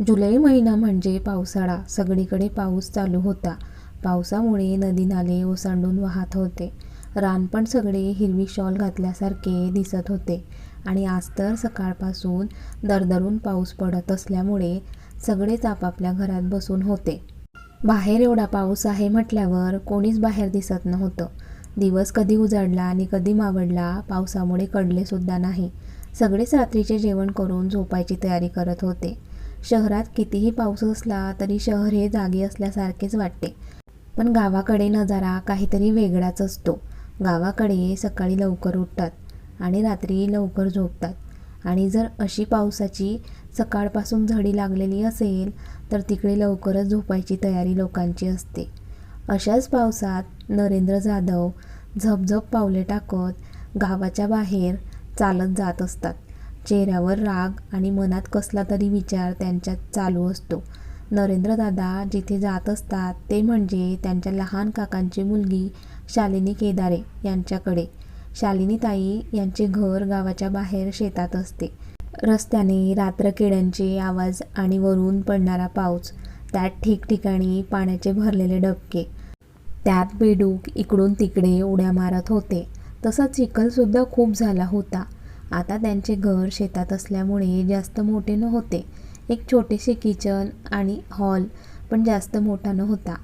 जुलै महिना म्हणजे पावसाळा. सगळीकडे पाऊस चालू होता. पावसामुळे नदी नाले ओसंडून वाहत होते. रान पण सगळे हिरवी शॉल घातल्यासारखे दिसत होते. आणि आज तर सकाळपासून दरदरून पाऊस पडत असल्यामुळे सगळेच आपापल्या घरात बसून होते. बाहेर एवढा पाऊस आहे म्हटल्यावर कोणीच बाहेर दिसत नव्हतं. दिवस कधी उजाडला आणि कधी मावळला पावसामुळे कडलेसुद्धा नाही. सगळेच रात्रीचे जेवण करून झोपायची तयारी करत होते. शहरात कितीही पाऊस असला तरी शहर हे जागे असल्यासारखेच वाटते. पण गावाकडे नजारा काहीतरी वेगळाच असतो. गावाकडे सकाळी लवकर उठतात आणि रात्री लवकर झोपतात. आणि जर अशी पावसाची सकाळपासून झडी लागलेली असेल तर तिकडे लवकरच झोपायची तयारी लोकांची असते. अशाच पावसात नरेंद्र जाधव झपझप पावले टाकत गावाच्या बाहेर चालत जात असतात. चेहऱ्यावर राग आणि मनात कसला तरी विचार त्यांच्यात चालू असतो. नरेंद्रदादा जिथे जात असतात ते म्हणजे त्यांच्या लहान काकांची मुलगी शालिनी केदारे यांच्याकडे. शालिनी ताई यांचे घर गावाच्या बाहेर शेतात असते. रस्त्याने रात्रकिड्यांचे आवाज आणि वरून पडणारा पाऊस त्यात ठिकठिकाणी पाण्याचे भरलेले डबके त्यात बेडूक इकडून तिकडे उड्या मारत होते. तसा चिखलसुद्धा खूप झाला होता. आता त्यांचे घर शेतात असल्यामुळे जास्त मोठे नव्हते. एक छोटेसे किचन आणि हॉल पण जास्त मोठा नव्हता.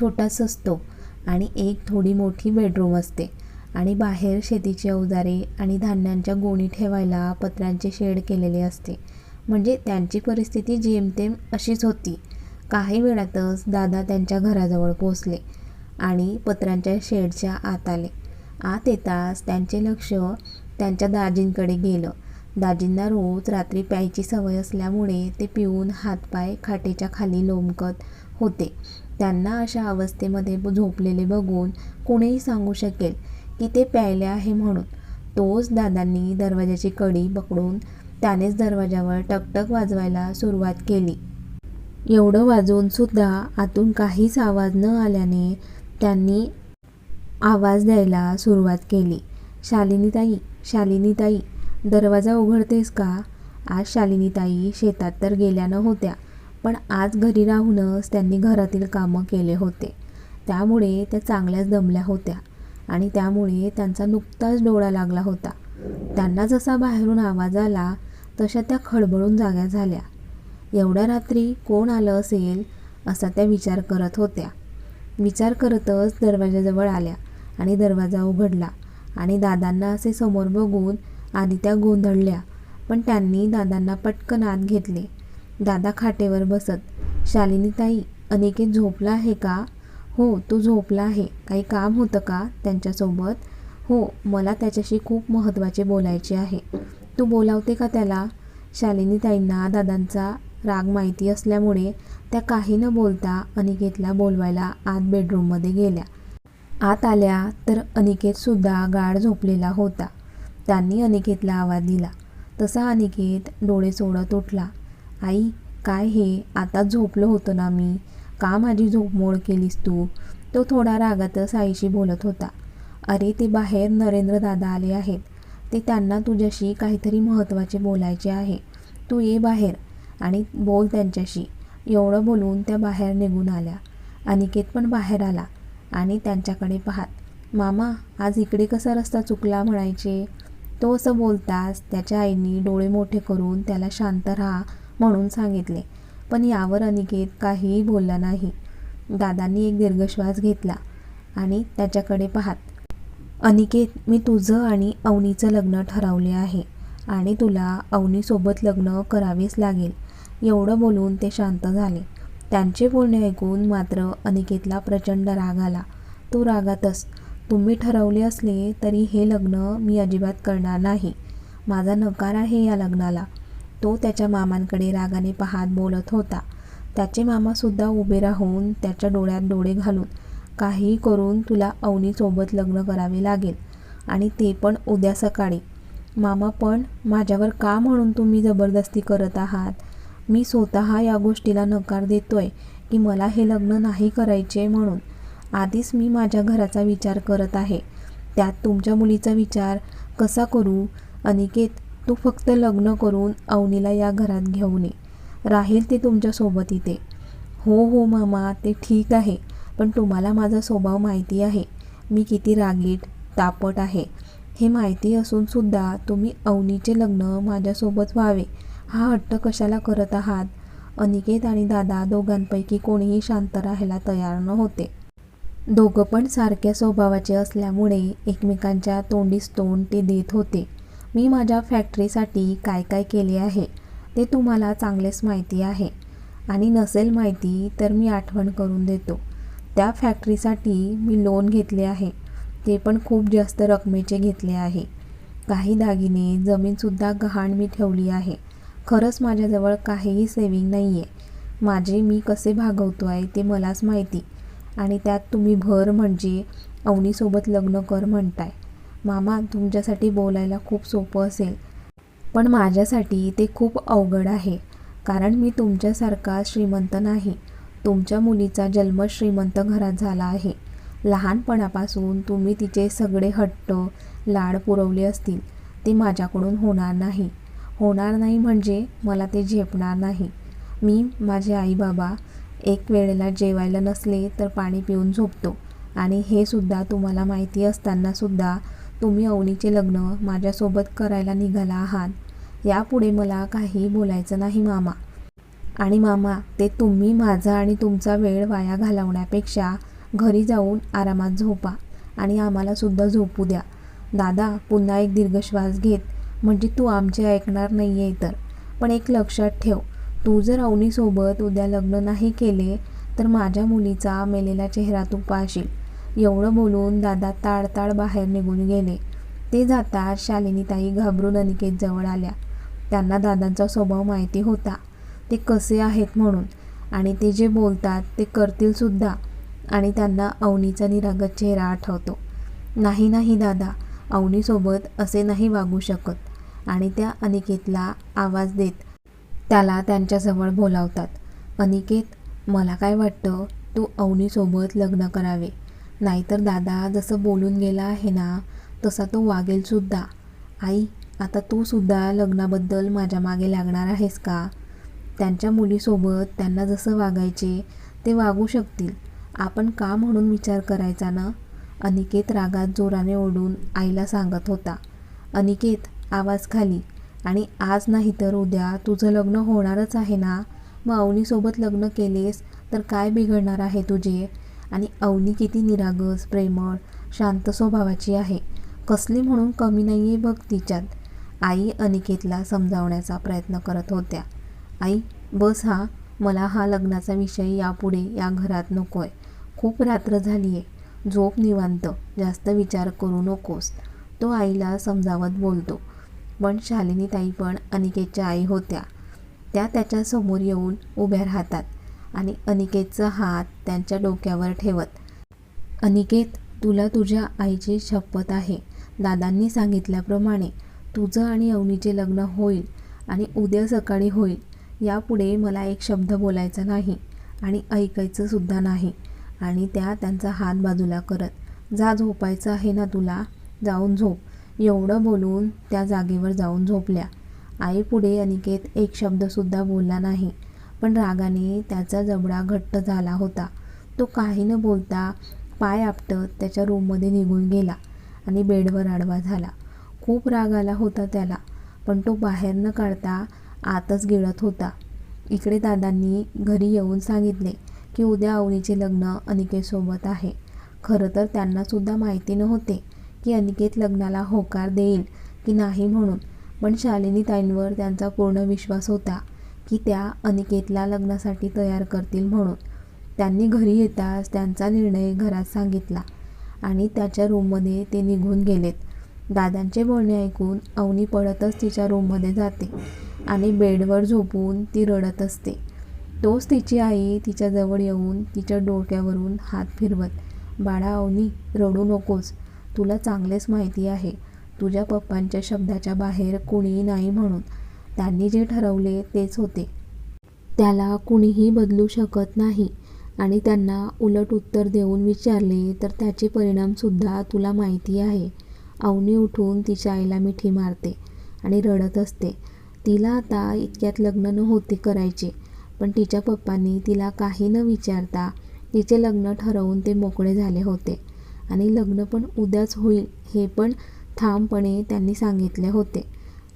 छोटाच असतो आणि एक थोडी मोठी बेडरूम असते. आणि बाहेर शेतीची अवजारे आणि धान्यांच्या गोणी ठेवायला पत्र्यांचे शेड केलेले असते. म्हणजे त्यांची परिस्थिती जेमतेम अशीच होती. काही वेळातच दादा त्यांच्या घराजवळ पोचले आणि पत्र्यांच्या शेडच्या आत आले. आत येताच त्यांचे लक्ष त्यांच्या दाजींकडे गेलं. दाजींना रोज रात्री प्यायची सवय असल्यामुळे ते पिऊन हातपाय खाटेच्या खाली लोंबकत होते. त्यांना अशा अवस्थेमध्ये झोपलेले बघून कोणीही सांगू शकेल की ते प्यायले आहे म्हणून. तोच दादांनी दरवाजाची कडी पकडून त्यानेच दरवाजावर टकटक वाजवायला सुरुवात केली. एवढं वाजवून सुद्धा आतून काहीच आवाज न आल्याने त्यांनी आवाज द्यायला सुरुवात केली. शालिनीताई शालिनीताई दरवाजा उघडतेस का? आज शालिनीताई शेतात तर गेल्या नव्हत्या पण आज घरी राहूनच त्यांनी घरातील कामं केले होते. त्यामुळे त्या चांगल्याच दमल्या होत्या आणि त्यामुळे त्यांचा नुकताच डोळा लागला होता. त्यांना जसा बाहेरून आवाज आला तशा त्या खडबडून जाग्या झाल्या. एवढ्या रात्री कोण आलं असेल असा त्या विचार करत होत्या. विचार करतच दरवाजाजवळ आल्या आणि दरवाजा उघडला. आणि दादांना असे समोर बघून आदित्या गोंधळल्या. पण त्यांनी दादांना पटकन आत घेतले. दादा खाटेवर बसत शालिनीताई अनिकेत झोपला आहे का? हो तो झोपला आहे. काही काम होतं का त्यांच्यासोबत? हो मला त्याच्याशी खूप महत्त्वाचे बोलायचे आहे. तू बोलावते का त्याला? शालिनीताईंना दादांचा राग माहिती असल्यामुळे त्या काही न बोलता अनिकेतला बोलवायला आत बेडरूममध्ये गेल्या. आत आल्या तर अनिकेतसुद्धा गाढ झोपलेला होता. त्यांनी अनिकेतला आवाज दिला. तसा अनिकेत डोळे सोडत उठला. आई काय हे? आताच झोपलं होतं ना मी. का माझी झोप मोड केलीस तू? तो थोडा रागातच आईशी बोलत होता. अरे ते बाहेर नरेंद्र दादा आले आहेत. ते त्यांना तुझ्याशी काहीतरी महत्त्वाचे बोलायचे आहे. तू ये बाहेर आणि बोल त्यांच्याशी. एवढं बोलून त्या बाहेर निघून आल्या. अनिकेत पण बाहेर आला. आणि त्यांच्याकडे पाहत. मामा आज इकडे कसा रस्ता चुकला? म्हणायचे. तो असं बोलताच त्याच्या आईने डोळे मोठे करून त्याला शांत राहा म्हणून सांगितले. पण यावर अनिकेत काहीही बोलला नाही. दादांनी एक दीर्घश्वास घेतला आणि त्याच्याकडे पाहत. अनिकेत मी तुझं आणि अवनीचं लग्न ठरवले आहे आणि तुला अवनीसोबत लग्न करावेच लागेल. एवढं बोलून ते शांत झाले. त्यांचे बोलणे ऐकून मात्र अनिकेतला प्रचंड राग आला. तो रागातच तुम्ही ठरवले असले तरी हे लग्न मी अजिबात करणार नाही. माझा नकार आहे या लग्नाला. तो त्याच्या मामांकडे रागाने पाहात बोलत होता. त्याचे मामासुद्धा उभे राहून त्याच्या डोळ्यात डोळे घालून काहीही करून तुला अवनीसोबत लग्न करावे लागेल आणि ते पण उद्या सकाळी. मामा पण माझ्यावर का म्हणून तुम्ही जबरदस्ती करत आहात? मी स्वतः या गोष्टीला नकार देतोय की मला हे लग्न नाही करायचे म्हणून. आधीच मी माझ्या घराचा विचार करत आहे. त्यात तुमच्या मुलीचा विचार कसा करू? अनिकेत तू फक्त लग्न करून अवनीला या घरात घेऊन ये. राहील ते तुमच्यासोबत इथे. हो हो मामा ते ठीक आहे पण तुम्हाला माझा स्वभाव माहिती आहे. मी किती रागीट तापट आहे. हे माहिती असूनसुद्धा तुम्ही अवनीचे लग्न माझ्यासोबत व्हावे. हा हट्ट कशाला करत आहात? अनिकेत आणि दादा दोघांपैकी कोणीही शांत राहायला तयार नव्हते. दोघं पण सारख्या स्वभावाचे असल्यामुळे एकमेकांच्या तोंडीस तोंड ते देत होते. मी माझ्या फॅक्टरीसाठी काय काय केले आहे ते तुम्हाला चांगलेच माहिती आहे. आणि नसेल माहिती तर मी आठवण करून देतो. त्या फॅक्टरीसाठी मी लोन घेतले आहे. ते पण खूप जास्त रकमेचे घेतले आहे. काही दागिने जमीनसुद्धा गहाण मी ठेवली आहे. खरंच माझ्याजवळ काहीही सेविंग नाही आहे माझे मी कसे भागवतो आहे ते मलाच माहिती. आणि त्यात तुम्ही भर म्हणजे अवनीसोबत लग्न कर म्हणताय. मामा तुमच्यासाठी बोलायला खूप सोपं असेल. पण माझ्यासाठी ते खूप अवघड आहे. कारण मी तुमच्यासारखा श्रीमंत नाही. तुमच्या मुलीचा जन्म श्रीमंत घरात झाला आहे. लहानपणापासून तुम्ही तिचे सगळे हट्ट लाड पुरवले असतील. ते माझ्याकडून होणार नाही. होणार नाही म्हणजे मला ते झेपणार नाही. मी माझे आई बाबा एक वेळेला जेवायला नसले तर पाणी पिऊन झोपतो. आणि हे सुद्धा तुम्हाला माहिती असतानासुद्धा तुम्ही अवनीचे लग्न माझ्यासोबत करायला निघाला आहात. यापुढे मला काही बोलायचं नाही मामा. आणि मामा ते तुम्ही माझा आणि तुमचा वेळ वाया घालवण्यापेक्षा घरी जाऊन आरामात झोपा आणि आम्हालासुद्धा झोपू द्या. दादा पुन्हा एक दीर्घ श्वास घेत म्हणजे तू आमचे ऐकणार नाही आहे तर पण एक लक्षात ठेव तू जर अवनीसोबत उद्या लग्न नाही केले तर माझ्या मुलीचा मेलेला चेहरा तू पाशील एवढं बोलून दादा ताडताड बाहेर निघून गेले. ते जाता शालिनीताई घाबरून अनिकेत जवळ आल्या. त्यांना दादांचा स्वभाव माहिती होता. ते कसे आहेत म्हणून आणि ते जे बोलतात ते करतीलसुद्धा आणि त्यांना अवनीचा निरागत चेहरा आठवतो. नाही नाही दादा अवनीसोबत असे नाही वागू शकत. आणि त्या अनिकेतला आवाज देत त्याला त्यांच्याजवळ बोलावतात. अनिकेत मला काय वाटतं? तू अवनीसोबत लग्न करावे. नाहीतर दादा जसं बोलून गेला आहे ना तसा तो वागेलसुद्धा आई आता तू सुद्धा लग्नाबद्दल माझ्या मागे लागणार आहेस का? त्यांच्या मुलीसोबत त्यांना जसं वागायचे ते वागू शकतील. आपण का म्हणून विचार करायचा ना? अनिकेत रागात जोराने ओढून आईला सांगत होता. अनिकेत आवाज खाली आणि आज नाही तर उद्या तुझं लग्न होणारच आहे ना? मग अवनीसोबत लग्न केलेस तर काय बिघडणार आहे तुझे? आणि अवनी किती निरागस प्रेमळ शांत स्वभावाची आहे. कसली म्हणून कमी नाही आहे बघ तिच्यात. आई अनिकेतला समजावण्याचा प्रयत्न करत होत्या. आई बस हा. मला हा लग्नाचा विषय यापुढे या घरात नको आहे खूप रात्र झाली आहे झोप निवांत. जास्त विचार करू नकोस. तो आईला समजावत बोलतो. पण शालिनीताई पण अनिकेतच्या आई होत्या. त्या त्याच्यासमोर येऊन उभ्या राहतात आणि अनिकेतचा हात त्यांच्या डोक्यावर ठेवत अनिकेत तुला तुझ्या आईची शपथ आहे. दादांनी सांगितल्याप्रमाणे तुझं आणि अवनीचे लग्न होईल आणि उद्या सकाळी होईल. यापुढे मला एक शब्द बोलायचा नाही आणि ऐकायचं सुद्धा नाही. आणि त्या त्यांचा हात बाजूला करत जा झोपायचं आहे ना तुला? जाऊन झोप. एवढं बोलून त्या जागेवर जाऊन झोपल्या. आईपुढे अनिकेत एक शब्दसुद्धा बोलला नाही पण रागाने त्याचा जबडा घट्ट झाला होता. तो काही न बोलता पाय आपटत त्याच्या रूममध्ये निघून गेला आणि बेडवर आडवा झाला. खूप राग आला होता त्याला पण तो बाहेर न काढता आतच गिळत होता. इकडे दादांनी घरी येऊन सांगितले की उद्या अवनीचे लग्न अनिकेतसोबत आहे. खरं तर त्यांनासुद्धा माहिती नव्हते की अनिकेत लग्नाला होकार देईल की नाही म्हणून. पण शालिनी ताईंवर त्यांचा पूर्ण विश्वास होता की त्या अनिकेतला लग्नासाठी तयार करतील म्हणून. त्यांनी घरी येताच त्यांचा निर्णय घरात सांगितला आणि त्याच्या रूममध्ये ते निघून गेलेत. दादांचे बोलणे ऐकून अवनी पळतच तिच्या रूममध्ये जाते आणि बेडवर झोपून ती रडत असते. तोच तिची आई तिच्याजवळ येऊन तिच्या डोक्यावरून हात फिरवत बाळा अवनी रडू नकोस. तुला चांगलेच माहिती आहे. तुझ्या पप्पांच्या शब्दाच्या बाहेर कुणीही नाही म्हणून. त्यांनी जे ठरवले तेच होते. त्याला कुणीही बदलू शकत नाही. आणि त्यांना उलट उत्तर देऊन विचारले तर त्याचे परिणामसुद्धा तुला माहिती आहे. अवनी उठून तिच्या आईला मिठी मारते आणि रडत असते. तिला आता इतक्यात लग्न नव्हते करायचे पण तिच्या पप्पांनी तिला काही न विचारता तिचे लग्न ठरवून ते मोकळे झाले होते. आणि लग्न पण उद्याच होईल हे पण ठामपणे त्यांनी सांगितले होते.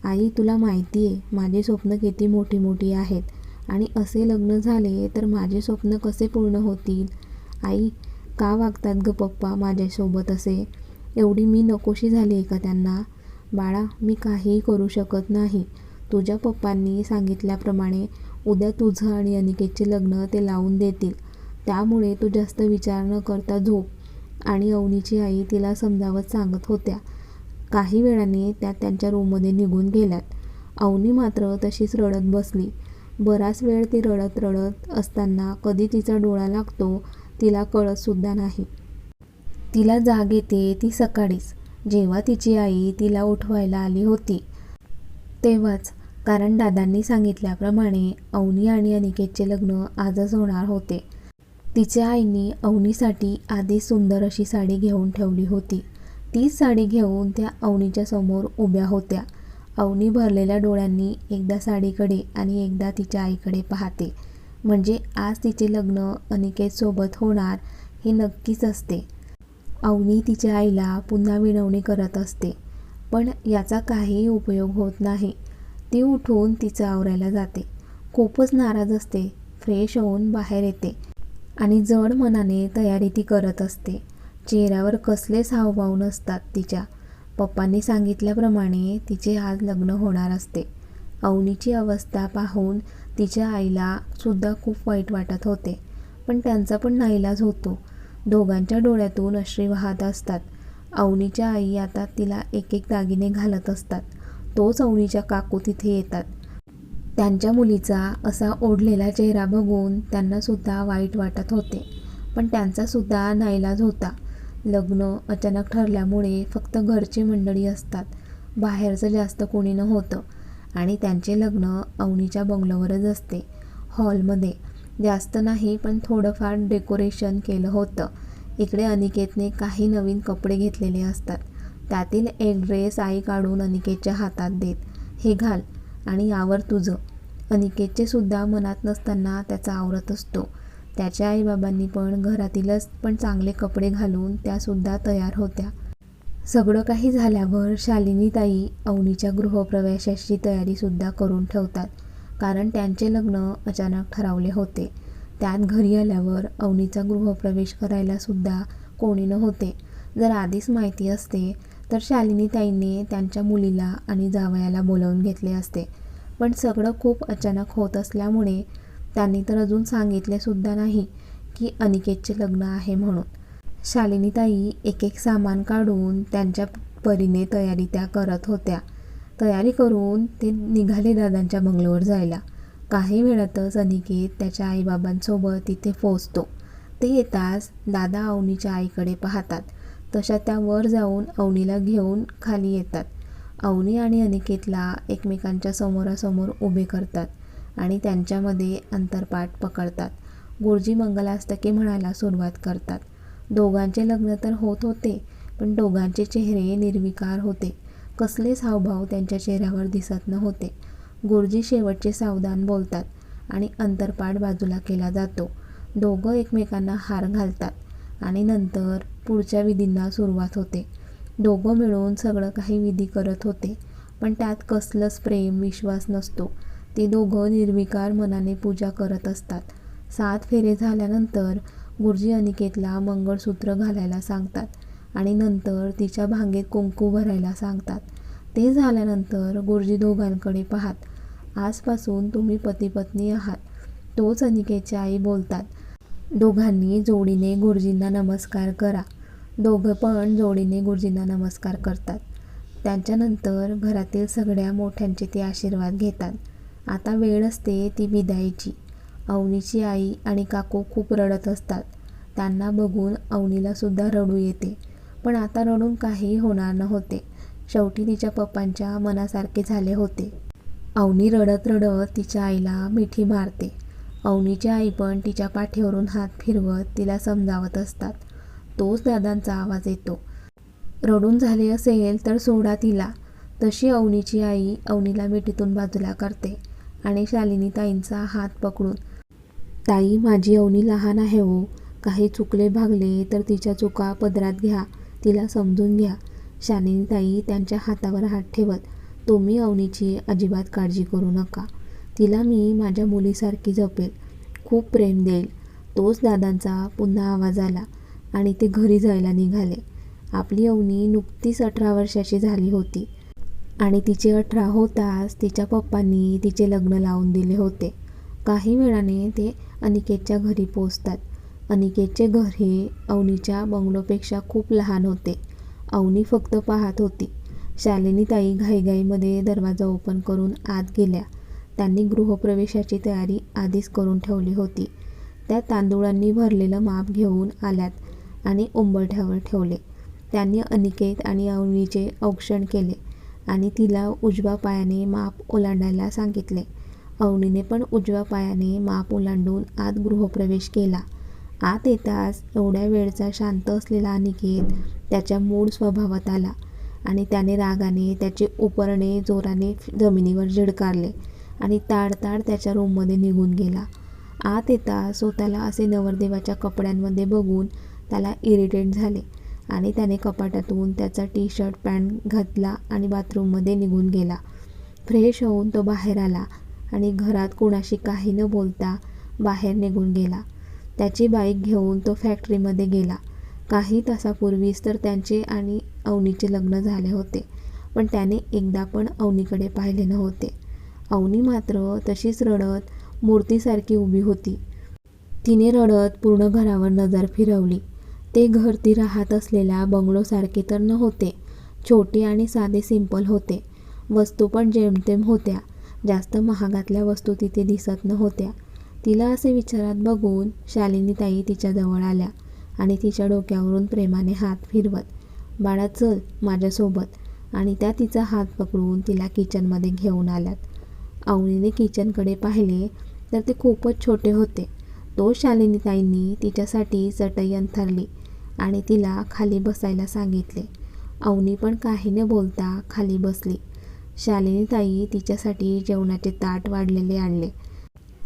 आई तुला माहिती आहे माझी स्वप्न किती मोठी मोठी आहेत. आणि असे लग्न झाले तर माझे स्वप्न कसे पूर्ण होतील? आई का वागतात ग पप्पा माझ्यासोबत असे? एवढी मी नकोशी झाली आहे का त्यांना? बाळा मी काहीही करू शकत नाही. तुझ्या पप्पांनी सांगितल्याप्रमाणे उद्या तुझं आणि अनिकेतचे लग्न ते लावून देतील. त्यामुळे तू जास्त विचार न करता झोप आणि अवनीची आई तिला समजावत सांगत होत्या. काही वेळाने त्या त्यांच्या रूममध्ये निघून गेल्यात. अवनी मात्र तशीच रडत बसली. बराच वेळ ती रडत रडत असताना कधी तिचा डोळा लागतो तिला कळतसुद्धा नाही. तिला जाग येते ती सकाळीच. जेव्हा तिची आई तिला उठवायला आली होती. तेव्हाच कारण दादांनी सांगितल्याप्रमाणे अवनी आणि अनिकेतचे लग्न आजच होणार होते. तिच्या आईने अवनीसाठी आधी सुंदर अशी साडी घेऊन ठेवली होती. तीच साडी घेऊन त्या अवनीच्या समोर उभ्या होत्या. अवनी भरलेल्या डोळ्यांनी एकदा साडीकडे आणि एकदा तिच्या आईकडे पाहते. म्हणजे आज तिचे लग्न अनिकेतसोबत होणार हे नक्कीच असते. अवनी तिच्या आईला पुन्हा विनवणी करत असते. पण याचा काहीही उपयोग होत नाही. ती उठून तिचं आवरायला जाते. खूपच नाराज असते. फ्रेश होऊन बाहेर येते. आणि जड मनाने तयारी ती करत असते. चेहऱ्यावर कसलेच हावभाव नसतात तिच्या. पप्पांनी सांगितल्याप्रमाणे तिचे आज लग्न होणार असते. अवनीची अवस्था पाहून तिच्या आईला सुद्धा खूप वाईट वाटत होते. पण त्यांचा पण नाईलाज होतो. दोघांच्या डोळ्यातून अश्री वाहत असतात. अवनीच्या आई आता तिला एक एक दागिने घालत असतात. तोच अवनीच्या काकू तिथे येतात. त्यांच्या मुलीचा असा ओढलेला चेहरा बघून त्यांनासुद्धा वाईट वाटत होते. पण त्यांचासुद्धा नाईलाज होता. लग्न अचानक ठरल्यामुळे फक्त घरची मंडळी असतात. बाहेरचं जास्त कोणी नव्हतं. होतं आणि त्यांचे लग्न अवनीच्या बंगलोवरच असते. हॉलमध्ये. जास्त नाही पण थोडंफार डेकोरेशन केलं होतं. इकडे अनिकेतने काही नवीन कपडे घेतलेले असतात. त्यातील एक ड्रेस आई काढून अनिकेतच्या हातात देत. हे घाल. आणि यावर तुझं. अनिकेतचे सुद्धा मनात नसताना त्याचा आवरत असतो. त्याच्या आईबाबांनी पण घरातीलच पण चांगले कपडे घालून त्यासुद्धा तयार होत्या. सगळं काही झाल्यावर शालिनी ताई अवनीच्या गृहप्रवेशाची तयारीसुद्धा करून ठेवतात. कारण त्यांचे लग्न अचानक ठरवले होते. त्यात घरी आल्यावर अवनीचा गृहप्रवेश करायला सुद्धा कोणी नव्हते. जर आधीच माहिती असते तर शालिनी ताईंनी त्यांच्या मुलीला आणि जावयाला बोलावून घेतले असते. पण सगळं खूप अचानक होत असल्यामुळे त्यांनी तर अजून सांगितले सुद्धा नाही की अनिकेतचे लग्न आहे म्हणून. शालिनीताई एक एक सामान काढून त्यांच्या परीने तयारी त्या करत होत्या. तयारी करून ते निघाले दादांच्या बंगलोवर जायला. काही वेळातच अनिकेत त्याच्या आईबाबांसोबत तिथे पोचतो ते येताच दादा अवनीच्या आईकडे पाहतात. तशा त्या वर जाऊन अवनीला घेऊन खाली येतात. अवनी आणि अनिकेतला एकमेकांच्या समोरासमोर उभे करतात आणि त्यांच्यामध्ये अंतरपाठ पकडतात. गुरुजी मंगलास्तके म्हणायला सुरुवात करतात. दोघांचे लग्न तर होत होते पण दोघांचे चेहरे निर्विकार होते. कसलेच हावभाव त्यांच्या चेहऱ्यावर दिसत नव्हते. गुरुजी शेवटचे सावधान बोलतात आणि अंतरपाठ बाजूला केला जातो. दोघं एकमेकांना हार घालतात आणि नंतर पुढच्या विधींना सुरुवात होते. दोघं मिळून सगळं काही विधी करत होते पण त्यात कसलंच प्रेम विश्वास नसतो. ते दोघं निर्विकार मनाने पूजा करत असतात. सात फेरे झाल्यानंतर गुरुजी अनिकेतला मंगळसूत्र घालायला सांगतात आणि नंतर तिच्या भांगेत कुंकू भरायला सांगतात. ते झाल्यानंतर गुरुजी दोघांकडे पाहात आजपासून तुम्ही पती पत्नी आहात तोच अनिकेतच्या आई बोलतात. दोघांनी जोडीने गुरुजींना नमस्कार करा. दोघं पण जोडीने गुरुजींना नमस्कार करतात. त्यांच्यानंतर घरातील सगळ्या मोठ्यांचे ते आशीर्वाद घेतात. आता वेळ असते ती विदाईची. अवनीची आई आणि काकू खूप रडत असतात. त्यांना बघून अवनीलासुद्धा रडू येते. पण आता रडून काहीही होणार नव्हते. शेवटी तिच्या पप्पांच्या मनासारखे झाले होते. अवनी रडत रडत तिच्या आईला मिठी मारते. अवनीची आई पण तिच्या पाठीवरून हात फिरवत तिला समजावत असतात. तोच दादांचा आवाज येतो. रडून झाले असेल तर सोडा तिला. तशी अवनीची आई अवनीला मिठीतून बाजूला करते आणि शालिनी ताईंचा हात पकडून ताई माझी अवनी लहान आहे हो. काही चुकले भागले तर तिच्या चुका पदरात घ्या. तिला समजून घ्या. शालिनी ताई त्यांच्या हातावर हात ठेवत तुम्ही अवनीची अजिबात काळजी करू नका. तिला मी माझ्या मुलीसारखी जपेल. खूप प्रेम देईल. तोच दादांचा पुन्हा आवाज आला. आणि ते घरी जायला निघाले. आपली अवनी नुकतीच अठरा वर्षाची झाली होती आणि तिचे अठरा होताच तिच्या पप्पांनी तिचे लग्न लावून दिले होते. काही वेळाने ते अनिकेतच्या घरी पोचतात अनिकेतचे घर हे अवनीच्या बंगलोपेक्षा खूप लहान होते. अवनी फक्त पाहत होती. शालिनी ताई घाईघाईमध्ये दरवाजा ओपन करून आत गेल्या. त्यांनी गृहप्रवेशाची तयारी आधीच करून ठेवली होती. त्या तांदूळांनी भरलेलं माप घेऊन आल्यात. आणि उंबरठ्यावर ठेवले. त्यांनी अनिकेत आणि अवनीचे औक्षण केले आणि तिला उजव्या पायाने माप ओलांडायला सांगितले. अवनीने पण उजव्या पायाने माप ओलांडून आत गृहप्रवेश केला. आत येताच एवढ्या वेळचा शांत असलेला अनिकेत त्याच्या मूळ स्वभावात आला आणि त्याने रागाने त्याचे उपरणे जोराने जमिनीवर झिडकारले आणि ताडताड त्याच्या रूममध्ये निघून गेला. आत येता स्वतःला असे नवरदेवाच्या कपड्यांमध्ये बघून त्याला इरिटेट झाले आणि त्याने कपाटातून त्याचा टी शर्ट पॅन्ट घातला आणि बाथरूममध्ये निघून गेला. फ्रेश होऊन तो बाहेर आला आणि घरात कोणाशी काही न बोलता बाहेर निघून गेला. त्याची बाईक घेऊन तो फॅक्टरीमध्ये गेला. काही तासापूर्वीच तर त्यांचे आणि अवनीचे लग्न झाले होते पण त्याने एकदा पण अवनीकडे पाहिले नव्हते. अवनी मात्र तशीच रडत मूर्तीसारखी उभी होती. तिने रडत पूर्ण घरावर नजर फिरवली. ते घर ती राहत असलेल्या बंगलोसारखे तर नव्हते. छोटे आणि साधे सिंपल होते. वस्तू पण जेमतेम होत्या. जास्त महागातल्या वस्तू तिथे दिसत नव्हत्या. तिला असे विचारात बघून शालिनी ताई तिच्याजवळ आल्या आणि तिच्या डोक्यावरून प्रेमाने हात फिरवत बाळा चल माझ्यासोबत. आणि त्या तिचा हात पकडून तिला किचनमध्ये घेऊन आल्यात. अवनीने किचनकडे पाहिले तर ते खूपच छोटे होते. तो शालिनी ताईंनी तिच्यासाठी चटई अंथरली. आणि तिला खाली बसायला सांगितले. अवनी पण काही न बोलता खाली बसली. शालिनी ताई तिच्यासाठी जेवणाचे ताट वाढलेले आणले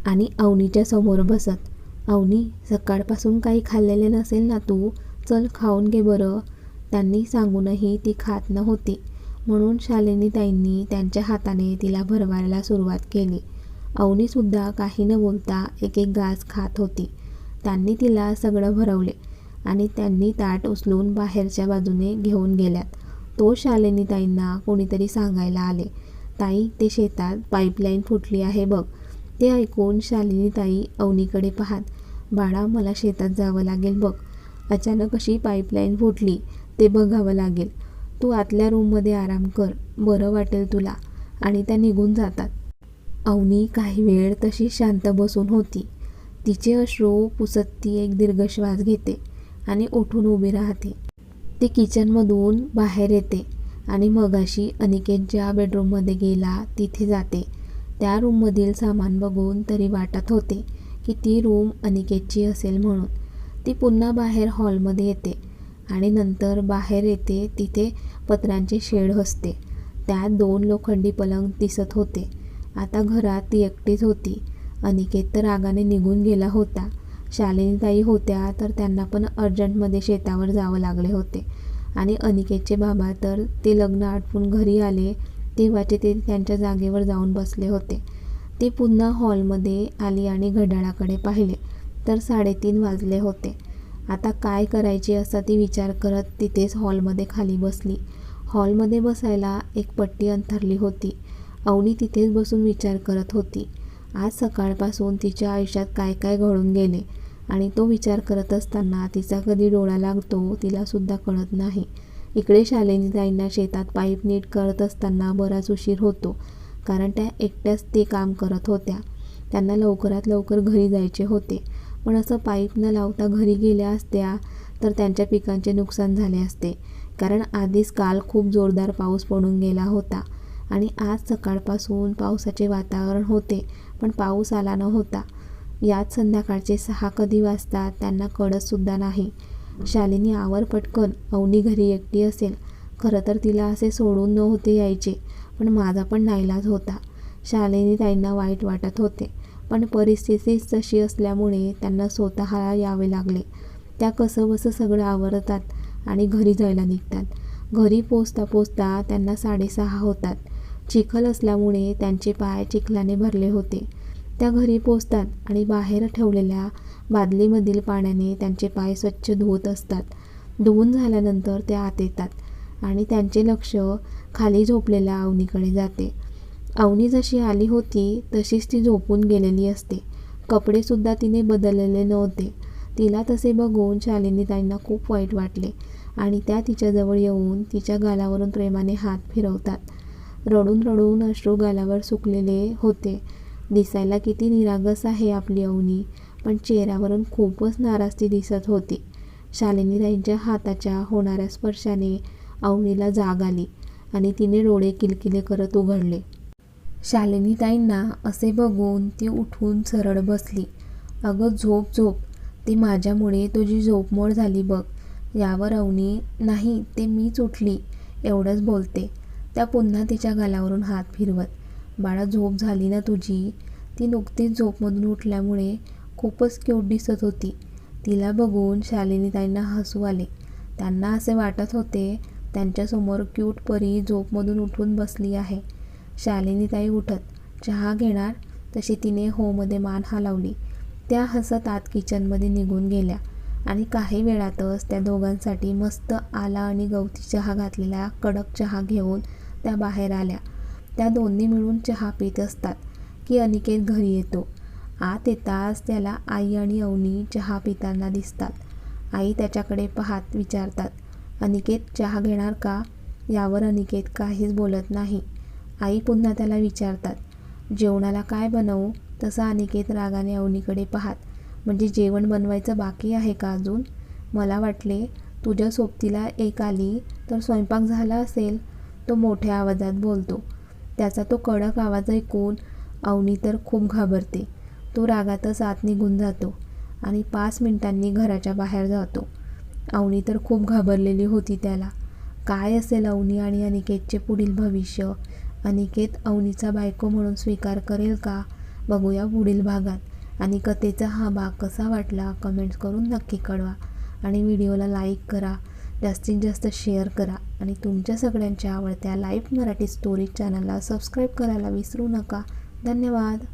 आणि अवनीच्या समोर बसत. अवनी सकाळपासून काही खाल्लेले नसेल ना तू? चल खाऊन घे बरं. त्यांनी सांगूनही ती खात नव्हती. म्हणून शालिनी ताईंनी त्यांच्या हाताने तिला भरवायला सुरुवात केली. अवनीसुद्धा काही न बोलता एक एक गाज खात होती. त्यांनी तिला सगळं भरवले. आणि त्यांनी ताट उचलून बाहेरच्या बाजूने घेऊन गेल्यात. तो शालिनीताईंना कोणीतरी सांगायला आले. ताई ते शेतात पाईपलाईन फुटली आहे बघ. ते ऐकून शालिनीताई अवनीकडे पाहात बाळा मला शेतात जावं लागेल बघ. अचानक अशी पाईपलाईन फुटली. ते बघावं लागेल. तू आतल्या रूममध्ये आराम कर. बरं वाटेल तुला. आणि त्या निघून जातात. अवनी काही वेळ तशी शांत बसून होती. तिचे अश्रू पुसत ती एक दीर्घ श्वास घेते. आणि उठून उभी राहते. ती किचनमधून बाहेर येते आणि मगाशी अनिकेत ज्या बेडरूममध्ये गेला तिथे जाते. त्या रूममधील सामान बघून तरी वाटत होते की ती रूम अनिकेतची असेल म्हणून. ती पुन्हा बाहेर हॉलमध्ये येते आणि नंतर बाहेर येते तिथे पत्र्यांचे शेड असते. त्यात दोन लोखंडी पलंग दिसत होते. आता घरात ती एकटीच होती. अनिकेत तर रागाने निघून गेला होता. शालिनीताई होत्या तर त्यांना पण अर्जंटमध्ये शेतावर जावं लागले होते. आणि अनिकेतचे बाबा तर ते लग्न आटपून घरी आले तेव्हाचे ते त्यांच्या जागेवर जाऊन बसले होते. ते पुन्हा हॉलमध्ये आली आणि घड्याळाकडे पाहिले. तर साडेतीन वाजले होते. आता काय करायचे असा ती विचार करत तिथेच हॉलमध्ये खाली बसली. हॉलमध्ये बसायला एक पट्टी अंथरली होती. अवनी तिथेच बसून विचार करत होती. आज सकाळपासून तिच्या आयुष्यात काय काय घडून गेले? आणि तो विचार करत असताना तिचा कधी डोळा लागतो तिलासुद्धा कळत नाही. इकडे शालिनीताईंना शेतात पाईप नीट करत असताना बराच उशीर होतो कारण त्या एकट्याच ते काम करत होत्या. त्यांना लवकरात लवकर घरी जायचे होते. पण असं पाईप न लावता घरी गेल्या असत्या तर त्यांच्या पिकांचे नुकसान झाले असते. कारण आधीच काल खूप जोरदार पाऊस पडून गेला होता आणि आज सकाळपासून पावसाचे वातावरण होते पण पाऊस आला नव्हता. यात संध्याकाळचे सहा कधी वाजतात त्यांना कळतसुद्धा नाही. शालिनी आवर पटकन अवनी घरी एकटी असेल. खरं तर तिला असे सोडून नव्हते यायचे पण माझा पण नाईलाज होता. शालिनी ताईंना वाईट वाटत होते पण परिस्थितीच तशी असल्यामुळे त्यांना स्वतःला यावे लागले. त्या कसंबसं सगळं आवरतात आणि घरी जायला निघतात. घरी पोचता पोचता त्यांना साडेसहा होतात. चिखल असल्यामुळे त्यांचे पाय चिखलाने भरले होते. त्या घरी पोचतात आणि बाहेर ठेवलेल्या बादलीमधील पाण्याने त्यांचे पाय स्वच्छ धुवत असतात. धुवून झाल्यानंतर ते आत येतात आणि त्यांचे लक्ष खाली झोपलेल्या अवनीकडे जाते. अवनी जशी आली होती तशीच ती झोपून गेलेली असते. कपडेसुद्धा तिने बदललेले नव्हते. तिला तसे बघून शालिनी ताईंना खूप वाईट वाटले आणि त्या तिच्याजवळ येऊन तिच्या गालावरून प्रेमाने हात फिरवतात. रडून रडून अश्रू गालावर सुकलेले होते. दिसायला किती निरागस आहे आपली अवनी. पण चेहऱ्यावरून खूपच नाराजती दिसत होती. शालिनीताईंच्या हाताच्या होणाऱ्या स्पर्शाने अवनीला जाग आली आणि तिने डोळे किलकिले करत उघडले. शालिनीताईंना असे बघून ती उठून सरळ बसली. अगं झोप झोप. ते माझ्यामुळे तुझी झोपमोड झाली बघ. यावर अवनी नाही ते मीच उठली एवढंच बोलते. त्या पुन्हा तिच्या गालावरून हात फिरवत. बाळा झोप झाली ना तुझी? ती नुकतीच झोपमधून उठल्यामुळे खूपच क्यूट दिसत होती. तिला बघून शालिनीताईंना हसू आले. त्यांना असे वाटत होते त्यांच्यासमोर क्यूट परी झोपमधून उठून बसली आहे. शालिनीताई उठत चहा घेणार? तशी तिने होमध्ये मान हलावली. त्या हसत आत किचनमध्ये निघून गेल्या आणि काही वेळातच त्या दोघांसाठी मस्त आला आणि गवती चहा घातलेला कडक चहा घेऊन त्या बाहेर आल्या. त्या दोन्ही मिळून चहा पित असतात की अनिकेत घरी येतो. आत येताच त्याला आई आणि अवनी चहा पिताना दिसतात. आई त्याच्याकडे पाहत विचारतात अनिकेत चहा घेणार का? यावर अनिकेत काहीच बोलत नाही. आई पुन्हा त्याला विचारतात जेवणाला काय बनवू? तसा अनिकेत रागाने अवनीकडे पाहात म्हणजे जेवण बनवायचं बाकी आहे का अजून? मला वाटले तुझ्या सोबतीला एक आली तर स्वयंपाक झाला असेल. तो मोठ्या आवाजात बोलतो त्याचा तो कडक आवाज ऐकून अवनी तर खूप घाबरते. तो रागातच आत निघून जातो आणि पाच मिनिटांनी घराच्या बाहेर जातो. अवनी तर खूप घाबरलेली होती त्याला. काय असेल अवनी आणि अनिकेतचे पुढील भविष्य? अनिकेत अवनीचा बायको म्हणून स्वीकार करेल का? बघूया पुढील भागात. आणि कथेचा हा भाग कसा वाटला? कमेंट्स करून नक्की कळवा. आणि व्हिडिओला लाईक करा. जास्तीत जास्त शेअर करा आणि तुमच्या सगळ्यांच्या आवडत्या लाईव्ह मराठी स्टोरी चॅनलला सबस्क्राईब करायला विसरू नका. धन्यवाद.